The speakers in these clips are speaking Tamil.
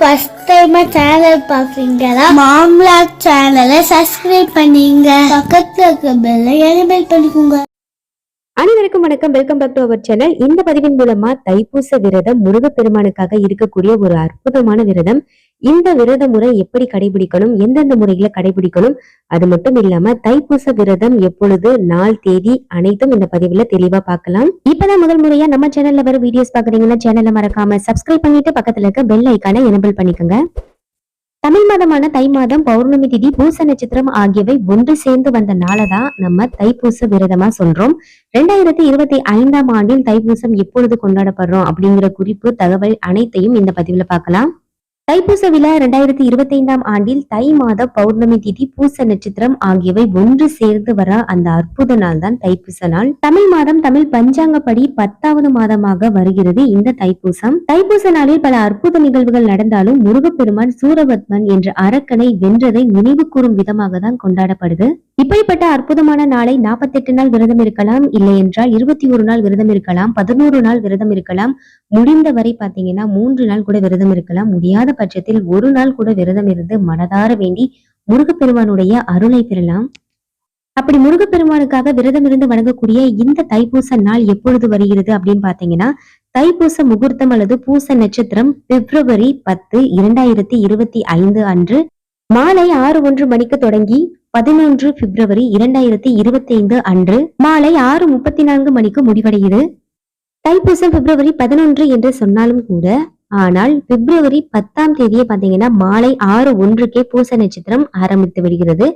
ஃபர்ஸ்ட் டைம் சேனல் பாக்குறீங்களா மாம்லா சேனலை சப்ஸ்கிரைப் பண்ணீங்க. பக்கத்துல இருக்க பெல்லை எனபிள் பண்ணிக்கோங்க. அனைவருக்கும் வணக்கம். Welcome back to our channel இந்த பதிவின் மூலமா தைப்பூச விரதம் முருகப்பெருமானுக்காக இருக்கக்கூடிய ஒரு அற்புதமான விரதம் இந்த விரத முறை எப்படி கடைபிடிக்கணும்? எந்தெந்த முறையில கடைபிடிக்கணும்? அது மட்டும் இல்லாம தைப்பூச விரதம் எப்பொழுது நாள் தேதி அனைத்தும் இந்த பதிவுல தெளிவா பார்க்கலாம். இப்பதான் முதல் முறையா நம்ம சேனல்ல வர வீடியோஸ் பாக்குறீங்கன்னா சேனலை மறக்காம சப்ஸ்கிரைப் பண்ணிட்டு பக்கத்துல இருக்க பெல் ஐக்கானை எனபிள் பண்ணிக்கோங்க. தமிழ் மாதமான தை மாதம் பௌர்ணமி திதி பூச நட்சத்திரம் ஆகியவை ஒன்று சேர்ந்து வந்த நாளதான் நம்ம தைப்பூச விரதமா சொல்றோம். ரெண்டாயிரத்தி இருபத்தி ஐந்தாம் ஆண்டில் தைப்பூசம் எப்பொழுது கொண்டாடப்படுறோம் அப்படிங்கிற குறிப்பு தகவல் அனைத்தையும் இந்த பதிவுல பார்க்கலாம். தைப்பூச விழா இரண்டாயிரத்தி இருபத்தி ஐந்தாம் ஆண்டில் தை மாத பௌர்ணமி திதி பூச நட்சத்திரம் ஆகியவை ஒன்று சேர்ந்து வர அந்த அற்புத நாள் தான் தைப்பூச நாள். தமிழ் மாதம் தமிழ் பஞ்சாங்கப்படி பத்தாவது மாதமாக வருகிறது இந்த தைப்பூசம். தைப்பூச நாளில் பல அற்புத நிகழ்வுகள் நடந்தாலும் முருகப்பெருமான் சூரபத்மன் என்ற அரக்கனை வென்றதை நினைவு கூறும் விதமாக தான் கொண்டாடப்படுது. இப்படிப்பட்ட அற்புதமான நாளை நாற்பத்தெட்டு நாள் விரதம் இருக்கலாம் இல்லை என்றால் இருபத்தி ஒரு நாள் விரதம் இருக்கலாம் பதினோரு நாள் விரதம் இருக்கலாம். முடிந்த வரை பாத்தீங்கன்னா மூன்று நாள் கூட விரதம் இருக்கலாம். முடியாத பட்சத்தில் ஒரு நாள் கூட விரதம் இருந்து மனதார வேண்டி முருகப்பெருமானுடைய அருளை பெறலாம். அப்படி முருகப்பெருமானுக்காக விரதம் இருந்து வணங்கக்கூடிய இந்த தைப்பூச நாள் எப்பொழுது வருகிறது அப்படின்னு பாத்தீங்கன்னா தைப்பூச முகூர்த்தம் அல்லது பூச நட்சத்திரம் பிப்ரவரி பத்து இரண்டாயிரத்தி இருபத்தி ஐந்து அன்று மாலை ஆறு ஒன்று மணிக்கு தொடங்கி பதினொன்று பிப்ரவரி இரண்டாயிரத்தி இருபத்தி ஐந்து அன்று மாலை ஆறு முப்பத்தி நான்கு மணிக்கு முடிவடைகிறது தைப்பூசம் பிப்ரவரி பதினொன்று என்று சொன்னாலும் கூட ஆனால் பிப்ரவரி பத்தாம் தேதியை பாத்தீங்கன்னா மாலை ஆறு ஒன்றுக்கே பூச நட்சத்திரம் ஆரம்பித்து விடுகிறது.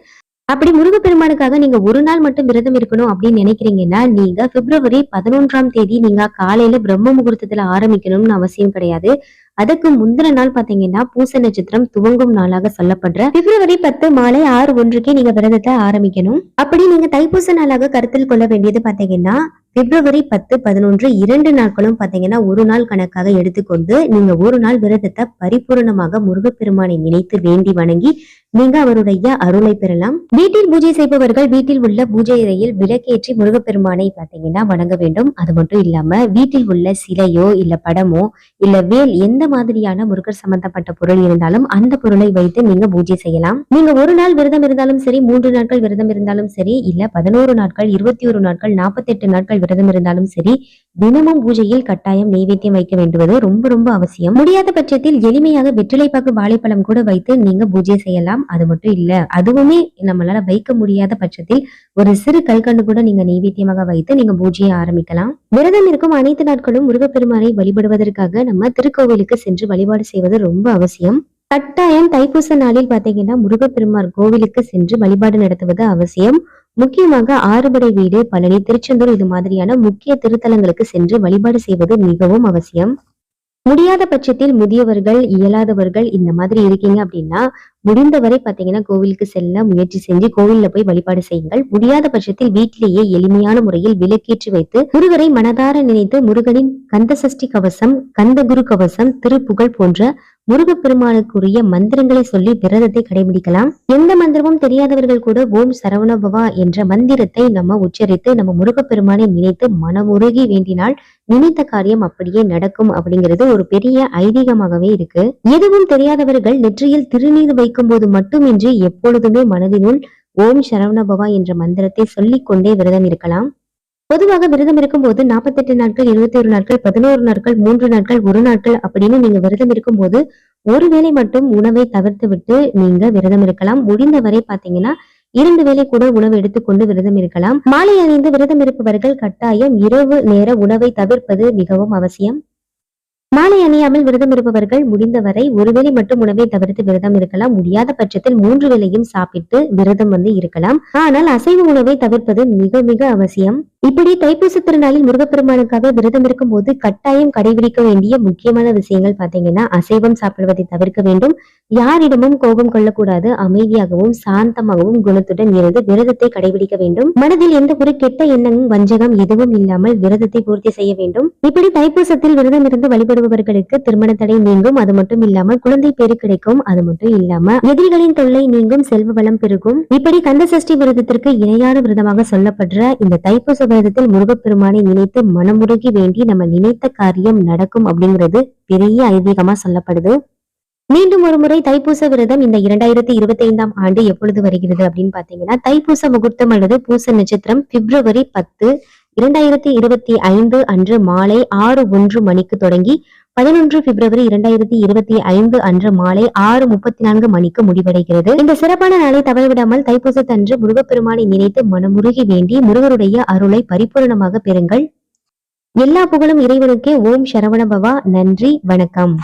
அப்படி முருகப்பெருமானுக்காக நீங்க ஒரு நாள் மட்டும் விரதம் இருக்கணும் அப்படின்னு நினைக்கிறீங்கன்னா நீங்க பிப்ரவரி பதினொன்றாம் தேதி நீங்க காலையில பிரம்ம முகூர்த்தத்துல ஆரம்பிக்கணும்னு அவசியம் கிடையாது. அதுக்கு முந்தின நாள் பாத்தீங்கன்னா பூச நட்சத்திரம் துவங்கும் நாளாக சொல்லப்படுற பிப்ரவரி பத்து மாலை ஆறு ஒன்றுக்கே நீங்க விரதத்தை ஆரம்பிக்கணும். அப்படி நீங்க தைப்பூச நாளாக கருத்தில் கொள்ள வேண்டியது பாத்தீங்கன்னா பிப்ரவரி பத்து பதினொன்று இரண்டு நாட்களும் பாத்தீங்கன்னா ஒரு நாள் கணக்காக எடுத்துக்கொண்டு நீங்க ஒரு நாள் விரதத்தை பரிபூரணமாக முருகப்பெருமானை நினைத்து வேண்டி வணங்கி நீங்க அவருடைய அருளை பெறலாம். வீட்டில் பூஜை செய்பவர்கள் வீட்டில் உள்ள பூஜை அறையில் விளக்கேற்றி முருகப்பெருமானை பாத்தீங்கன்னா வணங்க வேண்டும். அது மட்டும் இல்லாம வீட்டில் உள்ள சிலையோ இல்ல படமோ இல்ல வேல் எந்த மாதிரியான முருகர் சம்பந்தப்பட்ட பொருள் இருந்தாலும் அந்த பொருளை வைத்து நீங்க பூஜை செய்யலாம். நீங்க ஒரு நாள் விரதம் இருந்தாலும் சரி மூன்று நாட்கள் விரதம் இருந்தாலும் சரி இல்ல பதினோரு நாட்கள் இருபத்தி ஒரு நாட்கள் நாற்பத்தி எட்டு நாட்கள் நாள் விரதம் இருந்தாலும் சரி தினமும் பூஜையில் கட்டாயம் நெய்வேத்தியம் வைக்க வேண்டுவது ரொம்ப ரொம்ப அவசியம். முடியாத பட்சத்தில் எளிமையாக வெற்றிலைப்பாக்கு வாழைப்பழம் கூட வைத்து நீங்க பூஜை செய்யலாம். அது மட்டும் இல்ல அதுவுமே நம்மளால வைக்க முடியாத பட்சத்தில் ஒரு சிறு கல்கண்டு கூட நீங்க நெய்வேத்தியமாக வைத்து நீங்க பூஜையை ஆரம்பிக்கலாம். விரதம் இருக்கும் அனைத்து நாட்களும் முருகப்பெருமானை வழிபடுவதற்காக நம்ம திருக்கோவிலுக்கு சென்று வழிபாடு செய்வது ரொம்ப அவசியம். கட்டாயம் தைப்பூச நாளில் பாத்தீங்கன்னா முருகப்பெருமார் கோவிலுக்கு சென்று வழிபாடு நடத்துவது அவசியம். முக்கியமாக ஆறுபடை வீடு பழனி திருச்செந்தூர் இது மாதிரியான முக்கிய திருத்தலங்களுக்கு சென்று வழிபாடு செய்வது மிகவும் அவசியம். முடியாத பட்சத்தில் முதியவர்கள் இயலாதவர்கள் இந்த மாதிரி இருக்கீங்க அப்படின்னா முடிந்தவரை பாத்தீங்கன்னா கோவிலுக்கு செல்ல முயற்சி செஞ்சு கோவில்ல போய் வழிபாடு செய்யுங்கள். முடியாத பட்சத்தில் வீட்டிலேயே எளிமையான முறையில் விலக்கேற்றி வைத்து முருகரை மனதார நினைத்து முருகனின் கந்த சஷ்டி கவசம் கந்தகுரு கவசம் திருப்புகழ் போன்ற முருகப்பெருமானுக்குரிய மந்திரங்களை சொல்லி விரதத்தை கடைபிடிக்கலாம். எந்த மந்திரமும் தெரியாதவர்கள் கூட ஓம் சரவணபவா என்ற மந்திரத்தை நம்ம உச்சரித்து நம்ம முருகப்பெருமானை நினைத்து மனமுருகி வேண்டினால் நினைத்த காரியம் அப்படியே நடக்கும் அப்படிங்கிறது ஒரு பெரிய ஐதீகமாகவே இருக்கு. எதுவும் தெரியாதவர்கள் நெற்றியில் திருநீர் வைக்கும் போது மட்டுமின்றி எப்பொழுதுமே மனதினுள் ஓம் சரவணபவா என்ற மந்திரத்தை சொல்லிக்கொண்டே விரதம் இருக்கலாம். பொதுவாக விரதம் இருக்கும்போது நாற்பத்தெட்டு நாட்கள் இருபத்தி ஒரு நாட்கள் பதினோரு நாட்கள் மூன்று நாட்கள் ஒரு நாட்கள் அப்படின்னு நீங்க விரதம் இருக்கும்போது ஒருவேளை மட்டும் உணவை தவிர்த்து விட்டு நீங்க விரதம் இருக்கலாம். முடிந்தவரை பாத்தீங்கன்னா இரண்டு வேலை கூட உணவு எடுத்துக்கொண்டு விரதம் இருக்கலாம். மாலை அணிந்து விரதம் இருப்பவர்கள் கட்டாயம் இரவு நேர உணவை தவிர்ப்பது மிகவும் அவசியம். மாலை அணியாமல் விரதம் இருப்பவர்கள் முடிந்தவரை ஒருவேளை மட்டும் உணவை தவிர்த்து விரதம் இருக்கலாம். முடியாத பட்சத்தில் மூன்று வேளையும் சாப்பிட்டு விரதம் வந்து இருக்கலாம். ஆனால் அசைவ உணவை தவிர்ப்பது மிக மிக அவசியம். இப்படி தைப்பூச திருநாளில் முருகப்பெருமானுக்காக விரதம் இருக்கும் போது கட்டாயம் கடைபிடிக்க வேண்டிய முக்கியமான விஷயங்கள் பாத்தீங்கன்னா அசைவம் சாப்பிடுவதை தவிர்க்க வேண்டும். யாரிடமும் கோபம் கொள்ளக்கூடாது. அமைதியாகவும் சாந்தமாகவும் குணத்துடன் இருந்து விரதத்தை கடைபிடிக்க வேண்டும். மனதில் எந்த ஒரு கெட்ட எண்ணமும் வஞ்சகம் எதுவும் இல்லாமல் விரதத்தை பூர்த்தி செய்ய வேண்டும். இப்படி தைப்பூசத்தில் விரதம் இருந்து வழிபடுபவர்களுக்கு திருமண தடை நீங்கும். அது மட்டும் இல்லாமல் குழந்தை பேரு கிடைக்கும். அது மட்டும் இல்லாம எதிரிகளின் தொல்லை நீங்கும். செல்வ வளம் பெருகும். இப்படி கந்த சஷ்டி விரதத்திற்கு இணையான விரதமாக சொல்லப்படுற இந்த தைப்பூச விரதத்தில் முருகப்பெருமானை நினைத்து மனமுருகி வேண்டி நம்ம நினைத்த காரியம் நடக்கும் அப்படிங்கிறது பெரிய ஐதீகமா சொல்லப்படுது. மீண்டும் ஒரு முறை தைப்பூச விரதம் இந்த இரண்டாயிரத்தி இருபத்தி ஐந்தாம் ஆண்டு எப்பொழுது வருகிறது அப்படின்னு பாத்தீங்கன்னா தைப்பூச முகூர்த்தம் அல்லது பூச நட்சத்திரம் பிப்ரவரி பத்து இரண்டாயிரத்தி இருபத்தி ஐந்து அன்று மாலை ஆறு ஒன்று மணிக்கு தொடங்கி பதினொன்று பிப்ரவரி இரண்டாயிரத்தி இருபத்தி ஐந்து அன்று மாலை ஆறு முப்பத்தி நான்கு மணிக்கு முடிவடைகிறது. இந்த சிறப்பான நாளை தவறவிடாமல் தைப்பூசத்தன்று முருகப்பெருமானை நினைத்து மனமுருகி வேண்டி முருகருடைய அருளை பரிபூரணமாக பெறுங்கள். எல்லா புகழும் இறைவனுக்கே. ஓம் சரவணபவா நன்றி. வணக்கம்.